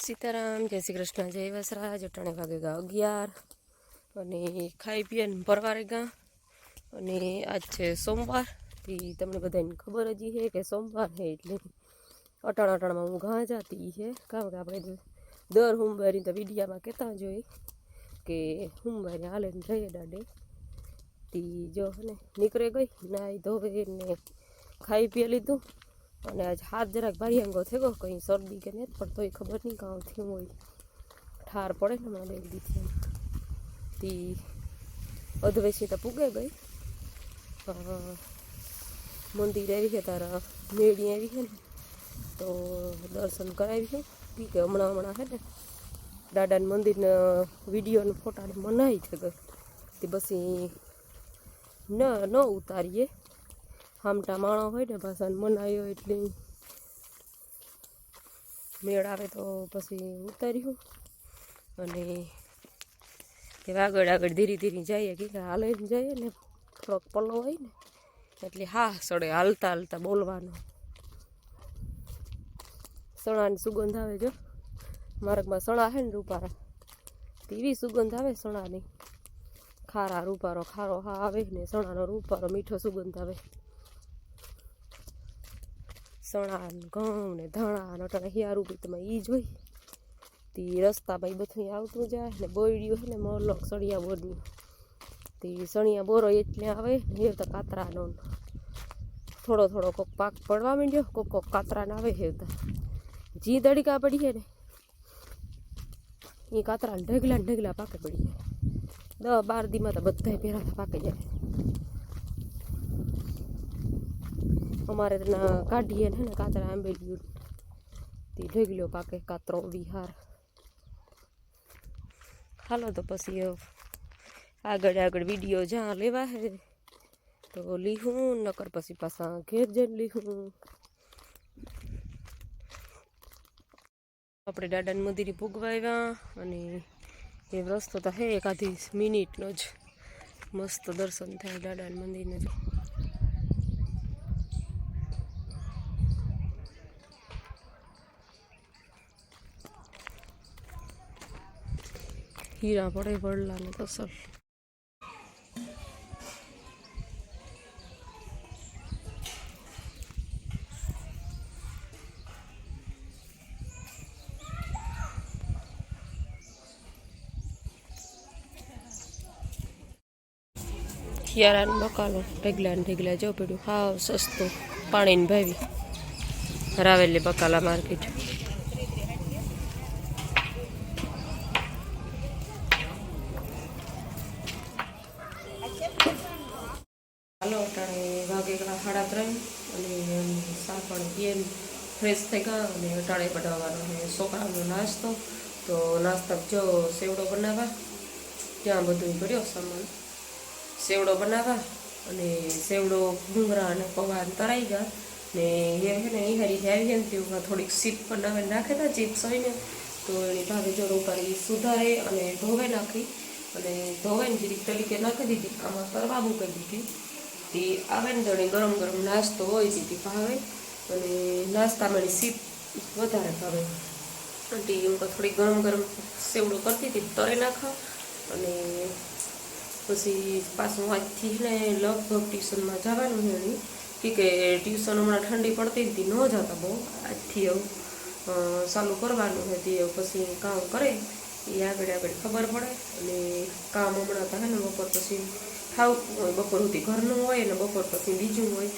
સીતારામ, જય શ્રી કૃષ્ણ, જય વસરાજ, અટાણે વાગે ગા અગિયાર. અને ખાઈ પીએ ને પરવારે ગા. અને આજ છે સોમવાર. થી તમને બધાને ખબર જ છે કે સોમવાર છે એટલે અટાણ અટાણમાં હું ઘા જાતી છે કારણ કે આપણે દર સોમવારી તો વિડીયામાં કહેતા જોઈ કે સોમવારે હાલે ને જઈએ દાડે. તી જો ને, નીકળે ગઈ નાઈ ધોવે ને ખાઈ પીએ લીધું. અને આજ હાથ જરાક ભાઈ અંગો થયો, કંઈ શરદી કે નહીં પણ તોય ખબર નહીં કાં થયું હોય. ઠાર પડે ને મારે એક દીધી તી અધવેશી તો પૂગે ગઈ. મંદિર આવી છે, તારા મેળી આવી છે ને, તો દર્શન કરાવી છે. ઠીક કે હમણાં હમણાં છે ને, દાદાને મંદિરના વિડીયોને ફોટાને મનાઈ છે તે બસી ન ન ઉતારીએ. હામટા માણો હોય ને પાછા મનાયો એટલે મેળ આવે તો પછી ઉતાર્યું. અને એવા આગળ આગળ ધીરે ધીરે જઈએ કે હાલે જઈએ ને થોડોક પલ્લો હોય ને એટલે હા સડે હાલતા હાલતા બોલવાનું. સણાની સુગંધ આવે જો. માર્ગમાં સણા છે ને રૂપારા. તેવી સુગંધ આવે સણાની. ખારા રૂપારો ખારો હા આવે ને સણાનો રૂપારો મીઠો સુગંધ આવે. સણા ઘઉં ને ધાણા ને અટાણે હિયારું બી તમે એ જોઈ તે રસ્તામાં એ બધું આવતું જાય ને બોયડ્યું હોય ને મોરલોક સણિયા બોરનું. તે સણિયા બોરો એટલે આવે ને તો કાતરાનો થોડો થોડો કોક પાક પડવા માંડ્યો, કોક કોક કાતરાને આવે હેવતા જી દડીકા પડી છે ને એ કાતરા ઢગલા ઢગલા પાકે પડી જાય. દસ બાર દીમાં તો બધા પહેરાતા પાકે જાય. અમારે ત્યાં કાઢીએ ને કાતરા આંબેલ્યું તે ઢગલ્યો પાકે કાતરો વિહાર. હાલો તો પછી આગળ આગળ વીડિયો જ્યાં લેવા હે, તો લીહું, નકર પછી પાછા ઘેર જઈને લીહું. આપણે દાદાની મંદિરે ભોગવા આવ્યા અને એ રસ્તો તો હે એકાદી મિનિટનો જ. મસ્ત દર્શન થાય દાદાની મંદિરને તો હીરા પડે પડલા ને તસલ થિયારા ને બકાલો ઢગલા ને ઢગલા જવું પડ્યું. હાવ સસ્તું પાણીને ભાવી. રાવેલી બકાલા માર્કેટ હાલો અટાણે વાગે સાડા ત્રણ અને સાપણ પીએમ ફ્રેશ થઈ ગયા અને અટાણે બનાવવાનો અને છોકરાનો નાસ્તો, તો નાસ્તા જો સેવડો બનાવવા. ત્યાં બધું કર્યો સામાન. સેવડો બનાવવા અને સેવડો ભૂંગળા અને પવાન તરાઈ ગયા. ને એ છે ને એ હારી આવી ને તેવું થોડીક સીપ બનાવીને નાખેલા ચિપ્સ હોય ને, તો એની ભાવે જો રોપારી સુધારે અને ધોવે નાખી. અને ધોવાઈને જીરીક તરીકે નાખી દીધી. આમાં તરવા મૂકી દીધી. તે આવે ને જાણે ગરમ ગરમ નાસ્તો હોય તે ભાવે. અને નાસ્તામાં એની સીપ વધારે ભાવે. અને હું તો થોડી ગરમ ગરમ સેવડો કરતી હતી, તરે નાખા અને પછી પાછું આજથી ને લગભગ ટ્યુશનમાં જવાનું છે કે ટ્યુશન હમણાં ઠંડી પડતી હતી, ન જતા બહુ. આજથી એવું ચાલુ કરવાનું છે તે, પછી કામ કરે. એ આગળ આગળ ખબર પડે. અને કામ હમણાં થાય ને બપોર પછી ખાવું હોય બપોર સુધી ઘરનું હોય ને બપોર પછી બીજું હોય.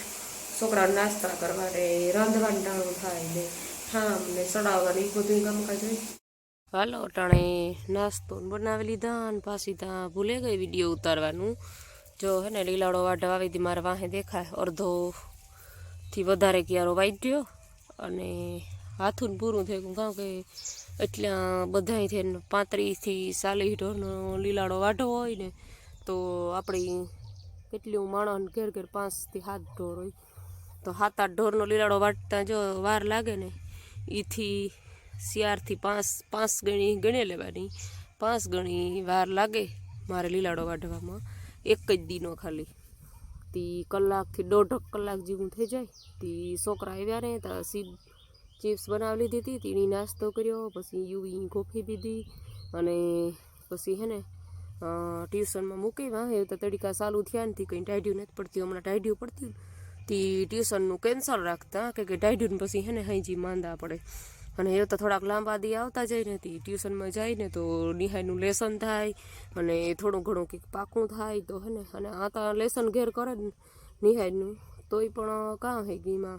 છોકરા નાસ્તા કરવા ને રાંધવાનું ટાણું થાય ને ઠામ ને સડાવવાનું એ બધું કામકાજ હોય. હાલો ટાણે નાસ્તો બનાવી લીધા અને પાછી ત્યાં ભૂલે ગઈ વીડિયો ઉતારવાનું. જો હે ને લીલાડો વાઢવા આવી હતી, મારા વાહે દેખાય, અડધો થી વધારે ક્યારો વાઢ્યો અને હાથું પૂરું થઈ ગયું કારણ કે એટલા થઈને પાંત્રીસથી ચાલીસ ઢોરનો લીલાડો વાઢો હોય ને તો આપણી કેટલી માણસ ઘેર ઘેર પાંચથી સાત ઢોર હોય. તો સાત આઠ ઢોરનો લીલાડો વાટતા જો વાર લાગે ને એથી શિયાળથી પાંચ પાંચ ગણી ગણી લેવાની. પાંચ ગણી વાર લાગે મારે લીલાડો વાઢવામાં. એક જ દીનો ખાલી. તી કલાકથી દોઢ કલાક જેવું થઈ જાય. તી છોકરા આવ્યા ને તો સીધ ચિપ્સ બનાવી લીધી હતી તેની નાસ્તો કર્યો, પછી યુવી ગોખી દીધી અને પછી હે ને ટ્યુશનમાં મૂકીવા એ તો તડીકા ચાલુ થયા નથી કંઈ ટાઢ્યું નથી પડતી, હમણાં ટાઢ્યું પડતી તી ટ્યુશનનું કેન્સલ રાખતા, કે કે ટાઢ્યું પછી હેને હાઈજી માંદા પડે. અને એ તો થોડાક લાંબા દી આવતા જાય ને ટ્યુશનમાં જાય ને તો નિહાયનું લેસન થાય અને થોડું ઘણું કંઈક પાકું થાય તો હે ને, અને આ તો લેસન ઘેર કરે ને નિહાયનું, તોય પણ કાં હે ગીમાં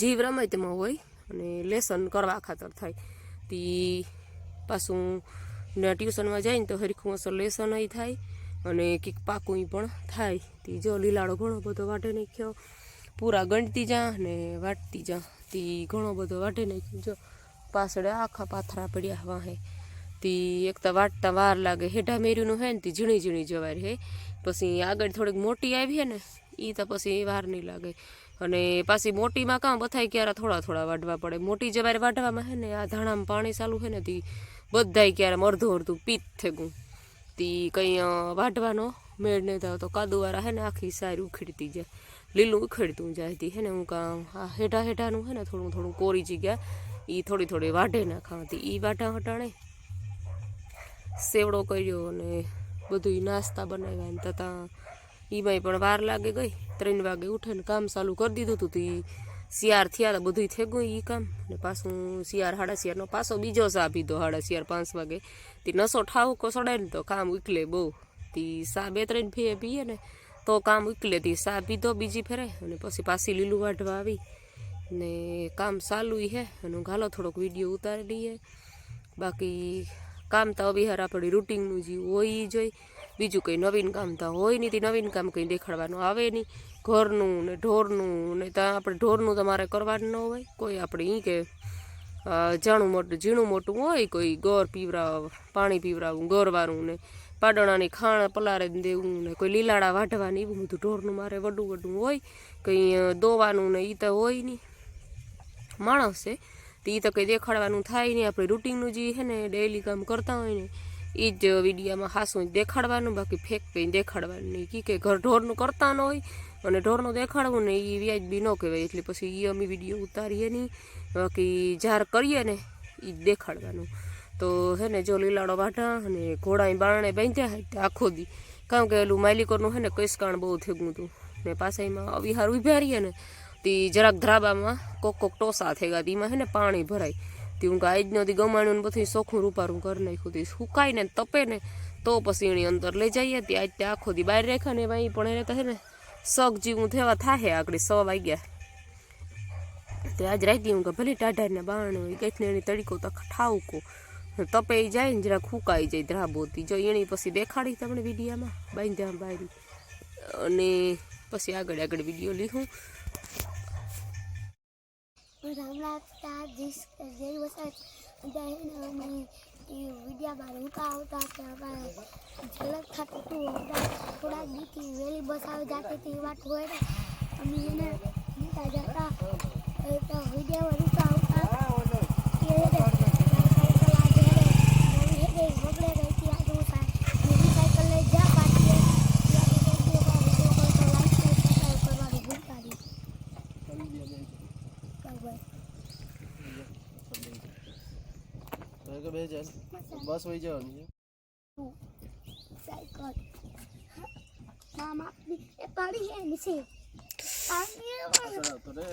જીવ રમે તેમાં હોય અને લેસન કરવા ખાતર થાય. તી પાછું ને ટ્યુશનમાં જાય ને તો હરીખું અસર લેસન થાય અને કંઈક પાકું પણ થાય તી જો લીલાડો ઘણો બધો વાઢે નાખ્યો પૂરા ગણતી જા ને વાટતી જા તી ઘણો બધો વાઢે નાખ્યો જો પાછળ આખા પાથરા પડ્યા વાહે તી એક તો વાટતા વાર લાગે હેઠા મેર્યુંનું હે ને તી ઝીણી ઝીણી જવાર હે પછી આગળ થોડીક મોટી આવી હે ને એ તો પછી વાર નહીં લાગે અને પાછી મોટીમાં કાં બથાય ક્યારે થોડા થોડા વાઢવા પડે મોટી જવારે વાઢવામાં હે ને આ ધાણામાં પાણી ચાલુ હે ને તી બધાય ક્યારે અડધું અડધું પીત થેગું તી કંઈ વાઢવાનો મેળ નહીં થયો તો કાદુવાળા હે ને આખી સારી ઉખેડતી જાય. લીલું ઉખેડતું જાય તી. હે ને હું કાં આ હેઠા હેઠાનું હે ને થોડું થોડું કોરી જગ્યા એ થોડી થોડી વાઢે નાખાતી એ વાઢા હટાણે, સેવડો કર્યો અને બધું નાસ્તા બનાવ્યા ને તથા એમાંય પણ વાર લાગે ગઈ. ત્રણ વાગે ઉઠે ને કામ ચાલુ કરી દીધું હતું તી. શિયાર થયા તો બધું થઈ ગયું એ કામ. ને પાછું શિયાર હાડા શિયારનો પાછો બીજો સા પીધો હાડા શિયાર પાંચ વાગે. તે નસો ઠાવકો સડાય ને તો કામ ઉકલે બહુ. તી સા બે ત્રણ ફીએ પીએ ને તો કામ ઉકલે. તે સા પીધો બીજી ફેરે અને પછી પાછી લીલું વાઢવા આવી. ને કામ ચાલુ હે અને ઘાલો થોડોક વીડિયો ઉતારી લઈએ. બાકી કામ તો અવિહાર આપણી રૂટિનનું જે હોય એ જોઈ બીજું કંઈ નવીન કામ તો હોય નહીં. તે નવીન કામ કંઈ દેખાડવાનું આવે નહીં. ઘરનું ને ઢોરનું ને ત્યાં આપણે ઢોરનું તમારે કરવાનું ન હોય. કોઈ આપણે અહીં કે જાણું મોટું, ઝીણું મોટું હોય કોઈ ગોર પીવરાવ, પાણી પીવરાવું ગોરવાનું ને પાડણાની ખાણ પલારે દેવું ને કોઈ લીલાડા વાઢવાની એવું બધું ઢોરનું મારે વડું વડું હોય. કંઈ દોવાનું ને એ તો હોય નહીં માણસ છે, તો એ તો કંઈ દેખાડવાનું થાય નહીં આપણે રૂટિનનું જે છે ને ડેઈલી કામ કરતા હોય ને એ જ વિડીયામાં હાસું દેખાડવાનું. બાકી ફેક કંઈ દેખાડવાનું નહીં. કે ઘર ઢોરનું કરતા ન હોય. અને ઢોરનું દેખાડવું ને એ વ્યાજબી ન કહેવાય. એટલે પછી એ અમે વીડિયો ઉતારીએ નહીં બાકી જાર કરીએ ને એ દેખાડવાનું. તો હે ને જો લીલાડો વાઢા અને ઘોડા બારણે બાંધ્યા હોય આખો દી. કારણ કે એલું માલિકોનું હે ને કૈસકાણ બહુ થેગું હતું. ને પાછા એમાં અવિહાર ઉભ્યા રહીએ ને, તે જરાક ધ્રાબામાં કોક કોક ટોસા થઈ ગયા એમાં હે ને પાણી ભરાય. તે હું ગાય જ નહોતી ગમાણ્યું બધું સોખું રૂપારું કરી નાખ્યું તે સુકાય ને તપે ને, તો પછી એની અંદર લઈ જઈએ ત્યાં આજ તે આખો દી બહાર રાખ્યા ને, એમાં ઈ પણ એને તો હે ને શોખ જેવું થવા થાહે આગળ સો વાગ્યા. તે આજ રાખી હું કે ભલે ટાઢાને બાણું કંઈક ને એની તડીકો તો ઠાવકો. તપે જાય ને જરા ખૂંકાઈ જાય, ધ્રાબોતી. જો એની પછી દેખાડી તમને વિડીયામાં, બાંધ્યા બાંધી. અને પછી આગળ આગળ વીડિયો લીધું. રામ રામ જય વસાય વિડીયામાં રૂકા આવતા કે અમારે ઝલક થતું હતું થોડા દીથી વેલી બસ આવી જતી હતી વાત હોય ને, અમે એને નીકળ્યા જતા વિડીયામાં રૂકા બસ વહી જવાની છે સાયકલ મામ આપની એ પાડી છે નીચે પાણી એ ચાલ તો રે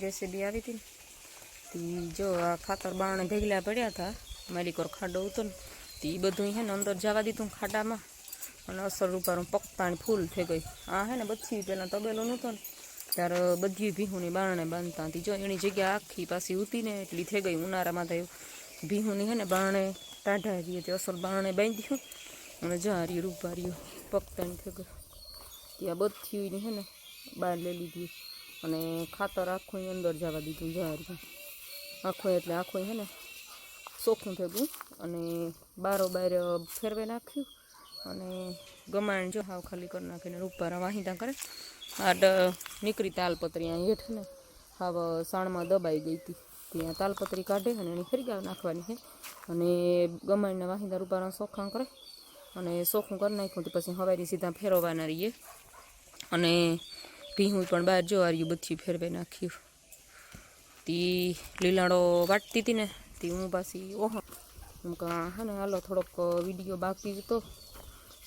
જેસીબી આવી હતી ને તી જો આ ખાતર બારણે ભેગલા પડ્યા હતા મારી કોર ખાડો હતો ને તે એ બધું હે ને અંદર જવા દીધું ખાડામાં અને અસર રૂપારું પકતાણી ફૂલ થઈ ગઈ આ હે ને બધી પહેલાં તબેલું નહોતું ને ત્યારે બધી ભીહુની બારણે બાંધતા હતી જો એની જગ્યા આખી પાછી ઉતી ને એટલી થઈ ગઈ ઉનાળામાં તો ભીહુની હે ને બારણે ટાઢા રહીએ તે અસલ બારણે બાંધ્યું અને જારી રૂપાર્યું પકતાણી થઈ ગઈ ત્યાં બધી હે ને બહાર લઈ લીધી અને ખાતર આખું ય અંદર જવા દીધું જારી આખું એટલે આખો હે ને ચોખ્ખું થઈ અને બારો બાર ફેરવે નાખ્યું અને ગમાણ જો હાવ ખાલી કરી નાખીને રૂપારા વાહિંદા કરે. આડ નીકળી તાલપત્રી અહીં હેઠ ને હાવ સાણમાં દબાઈ ગઈ હતી. ત્યાં તાલપત્રી કાઢે અને એની ફેરી નાખવાની છે. અને ગમાણીના વાહિંદા રૂપારા ચોખ્ખા કરે અને સોખું કરી નાખ્યું પછી હવારી સીધા ફેરવવાના રહીએ. અને ભીહું પણ બહાર જોવા રહ્યું બધી ફેરવી નાખ્યું. તી લીલાડો વાટતી હતી ને, તી હું પાછી ઓહ. હું કા હે ને હાલો થોડોક વીડિયો બાકી હતો.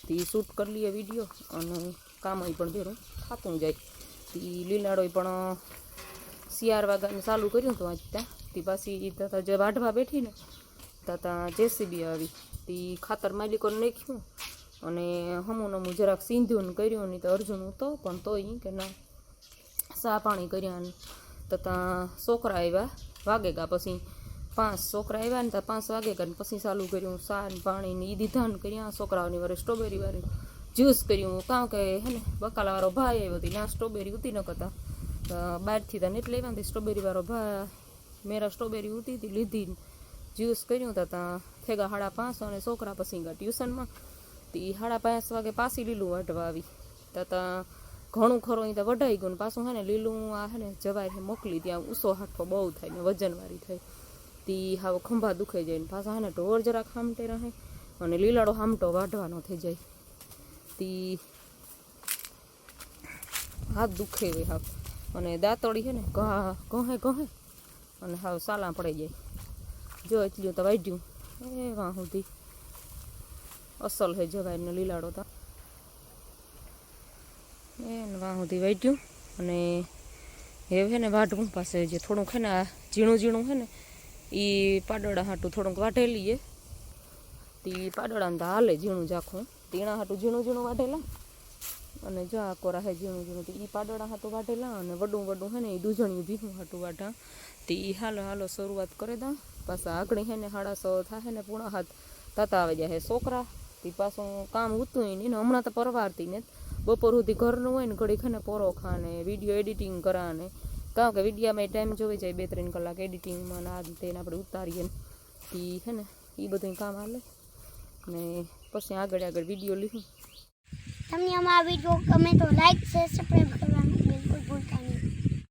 તી શૂટ કરી લઈએ વીડિયો અને કામ પણ ભેરું થતું જાય. તે લીલાડોય પણ શિયાર વાગાનું ચાલુ કર્યું હતું આજ ત્યાં. તે પાછી તથા જે વાઢવા બેઠી ને તથા જેસીબી આવી. તી ખાતર માલિકોને નાખ્યું અને હમું નમું જરાક સિંધ્યું કર્યું નહીં તો અર્જુન તો પણ તોય કે ના સા પાણી કર્યા ને ત્યાં છોકરા આવ્યા વાગે ગયા પછી પાંચ છોકરા આવ્યા ને ત્યાં પાંચ વાગે ગયા પછી ચાલુ કર્યું સાર પાણી ને એ દીધા ને કર્યા છોકરાઓની વારે સ્ટ્રોબેરી વાળી જ્યુસ કર્યું કાં કે હે ને, બકાલાવાળો ભાઈ આવ્યો હતી ના સ્ટ્રોબેરી ઉતી ન કરતા. તો બહારથી તને એટલે લેવાની સ્ટ્રોબેરી વાળો ભાઈ મેરા સ્ટ્રોબેરી ઉતી હતી લીધી જ્યુસ કર્યું હતા ત્યાં થેગા સાડા પાંચસો અને છોકરા પછી ગયા ટ્યુશનમાં તે સાડા પાંચ વાગે પાછી લીલું વાઢવા આવી. તો ત્યાં ઘણું ખરું, અહીં તો વઢાઈ ગયું ને પાછું હે ને લીલું આ હે ને જવાય મોકલી ત્યાં ઊસો હાથો બહુ થાય ને વજનવાળી થાય. તી હાવ ખંભા દુખાઈ જાય ને પાછા હે ને ઢોર જરાક હામટે રહે અને લીલાડો હામટો વાઢવાનો થઈ જાય. તી હાથ દુખે હોય હાવ, અને દાંતળી છે ને ઘહે ઘહે, અને હાવ સાલા પડી જાય. જો એટલું તો વાઢ્યું. એ વાહ સુધી. અસલ હે જવાય ને લીલાડો તો. એને વાં સુધી વાઢ્યું અને હવે છે ને વાઢવું પાસે જે થોડુંક છે ને આ ઝીણું ઝીણું છે ને એ પાડોળા હાટું થોડુંક વાઢેલી એ તે પાડોળાને તો હાલે ઝીણું ઝાખું. તીણા હાટું ઝીણું ઝીણું વાઢેલા. અને જો આ કોરા હે ઝીણું ઝીણું, તે એ પાડોળા હાટું વાઢેલા અને વડું વડું હે ને એ દૂધણિયું ભીહું હાટું વાઢા. તે ઈ હાલો હાલો શરૂઆત કરે દા. પાછા આગળ હે ને સાડા સો થાય ને પૂણા હાથ તાતા આવી જાય હે છોકરા. તે પાછું કામ ઉતું નહીં ને હમણાં તો પરવારતી ને બપોર સુધી ઘરનું હોય ને ઘડીક હે ને પોરો ને વીડિયો એડિટિંગ કરા ને કારણ કે વિડીયામાં ટાઈમ જોઈ જાય બે ત્રણ કલાક એડિટિંગમાં આ રીતે આપણે ઉતારીએ ને. એ હે ને એ બધું કામ હાલે. ને પછી આગળ આગળ વીડિયો લીધું તમને અમારા વીડિયો ગમે તો લાઈક શેર સબસ્ક્રાઈબ ભૂલતા